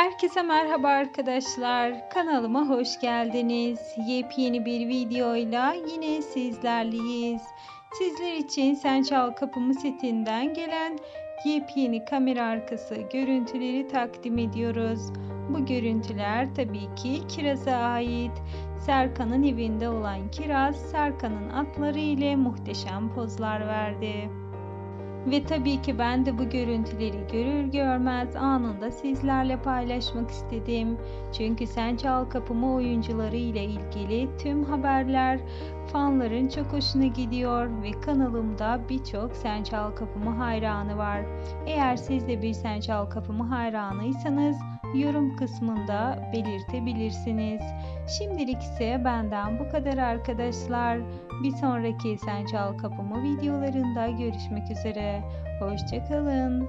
Herkese merhaba arkadaşlar. Kanalıma hoş geldiniz. Yepyeni bir videoyla yine sizlerleyiz. Sizler için Sen Çal Kapımı setinden gelen yepyeni kamera arkası görüntüleri takdim ediyoruz. Bu görüntüler tabii ki Kiraz'a ait. Serkan'ın evinde olan Kiraz, Serkan'ın atları ile muhteşem pozlar verdi. Ve tabii ki ben de bu görüntüleri görür görmez anında sizlerle paylaşmak istedim. Çünkü Sen Çal Kapımı oyuncuları ile ilgili tüm haberler fanların çok hoşuna gidiyor ve kanalımda birçok Sen Çal Kapımı hayranı var. Eğer siz de bir Sen Çal Kapımı hayranıysanız yorum kısmında belirtebilirsiniz. Şimdilik ise benden bu kadar arkadaşlar. Bir sonraki Sen Çal Kapımı videolarında görüşmek üzere. Hoşçakalın.